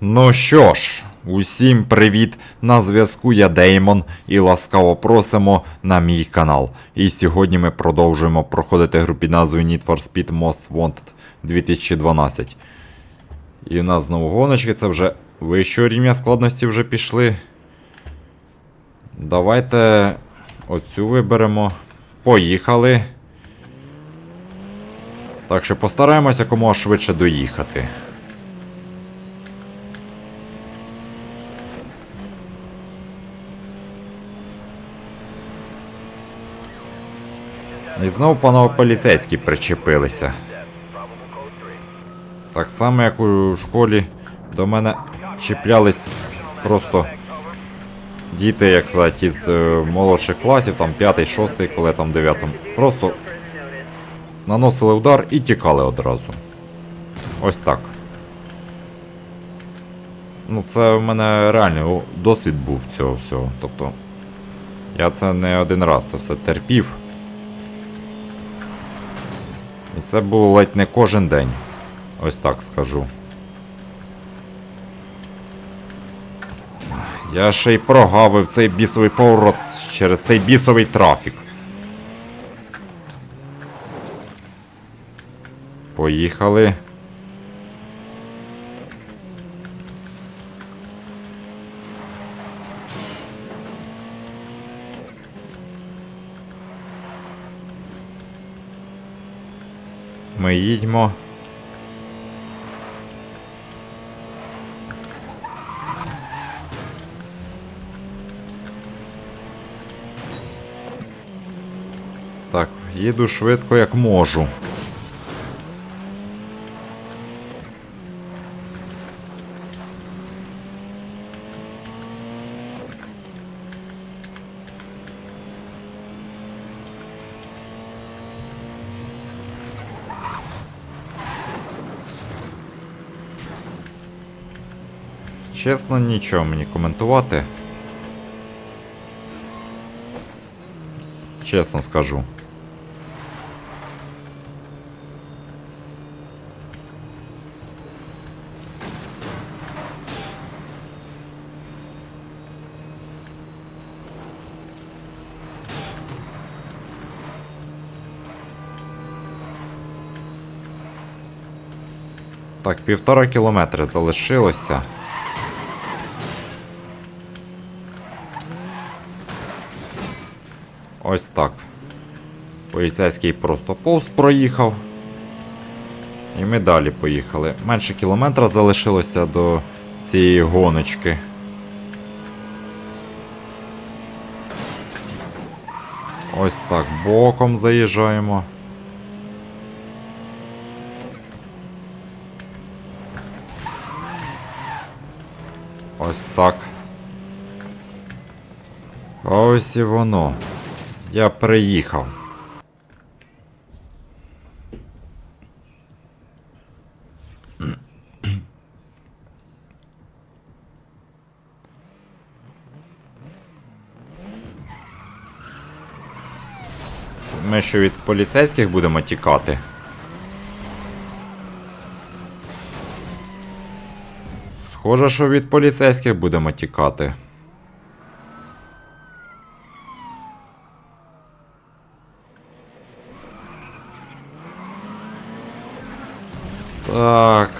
Ну що ж, усім привіт! На зв'язку я Деймон і ласкаво просимо на мій канал. І сьогодні ми продовжуємо проходити гру під назвою Need for Speed Most Wanted 2012. І у нас знову гоночки, це вже вищого рівня складності вже пішли. Давайте оцю виберемо. Поїхали. Так що постараємося якомога швидше доїхати. І знову панове поліцейські причепилися. Так само, як у школі до мене чіплялись просто діти, як сказати, із е, молодших класів, там 5, 6, коли там 9. Просто наносили удар і тікали одразу. Ось так. Ну, це в мене реальний досвід був цього всього. Тобто, я це не один раз це все терпів. І це було ледь не кожен день. Ось так скажу. Я ще й прогавив цей бісовий поворот через цей бісовий трафік. Поїхали. Ми їдьмо. Так, їду швидко як можу. Чесно, нічого мені коментувати. Чесно скажу. Так, півтора кілометри залишилося. Ось так. Поліцейський просто повз проїхав. І ми далі поїхали. Менше кілометра залишилося до цієї гоночки. Ось так боком заїжджаємо. Ось так. Ось і воно. Я приїхав. Ми що від поліцейських будемо тікати? Схоже, що від поліцейських будемо тікати. Так.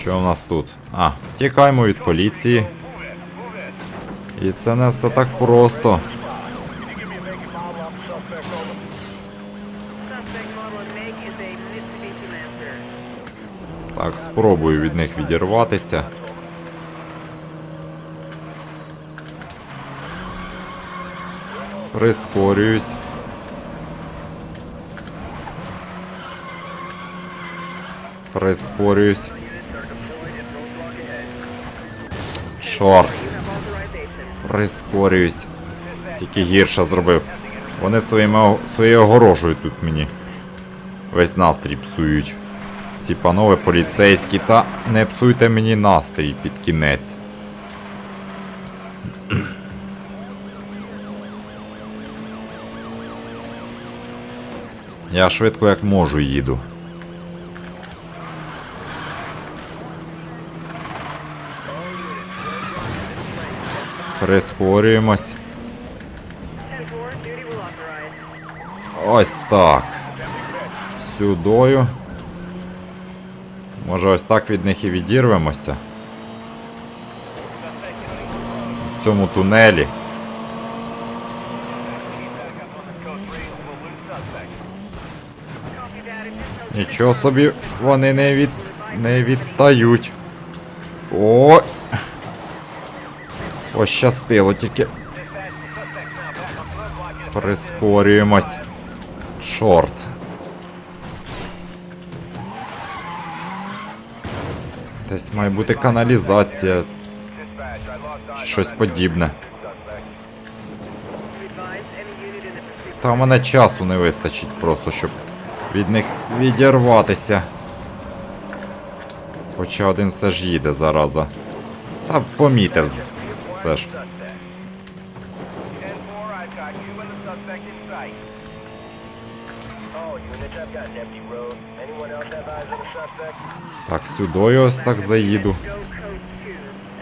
Що в нас тут? А, тікаємо від поліції. І це не все так просто. Так, спробую від них відірватися. Прискорююсь. Прискорююсь. Чорт. Прискорююсь. Тільки гірше зробив. Вони своїми, своєю огорожею тут мені весь настрій псують. Ці панове поліцейські, та не псуйте мені настрій під кінець. Я швидко як можу їду. Прискорюємось. 10-4, duty will authorize. Ось так. Сюдою. Може ось так від них і відірвемося. В цьому тунелі. Нічого собі, вони не від. не відстають. О! Пощастило тільки. Прискорюємось. Чорт. Десь має бути каналізація. Щось подібне. Та в мене часу не вистачить просто, щоб від них відірватися. Хоча один все ж їде зараза. Та помітив все ж. Так, сюди ось так заїду. Go code 2.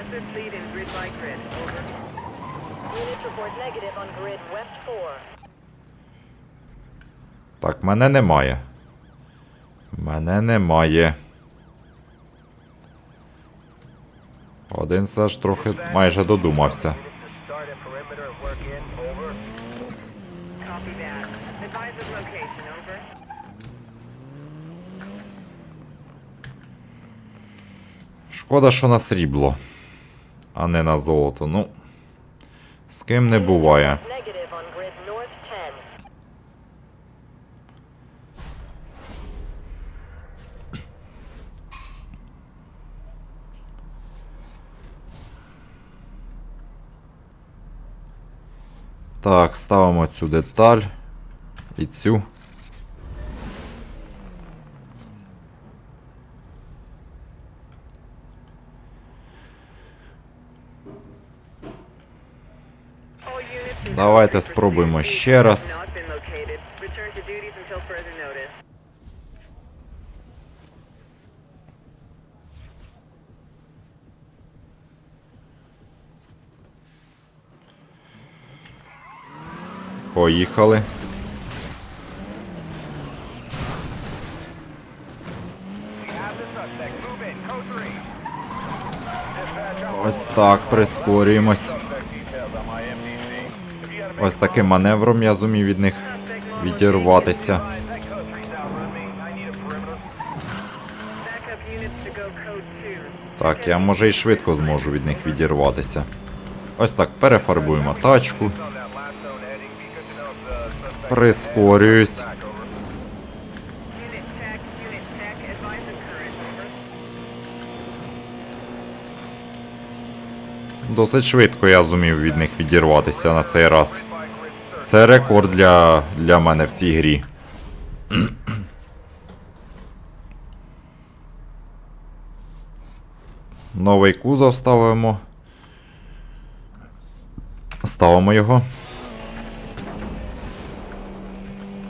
Assist lead in grid by grid. Over. Units report negative on grid West 4. Так, мене немає. Мене немає. Один все трохи майже додумався. Шкода, що на срібло, а не на золото. Ну, з ким не буває. Так, ставимо цю деталь і цю. Давайте спробуємо ще раз. Поїхали. Ось так, прискорюємось. Ось таким маневром я зумів від них відірватися. Backup units to go code 2. Так, я може і швидко зможу від них відірватися. Ось так, перефарбуємо тачку. Over. Досить швидко я зумів від них відірватися на цей раз. Це рекорд для, для мене в цій грі. Новий кузов ставимо. Ставимо його.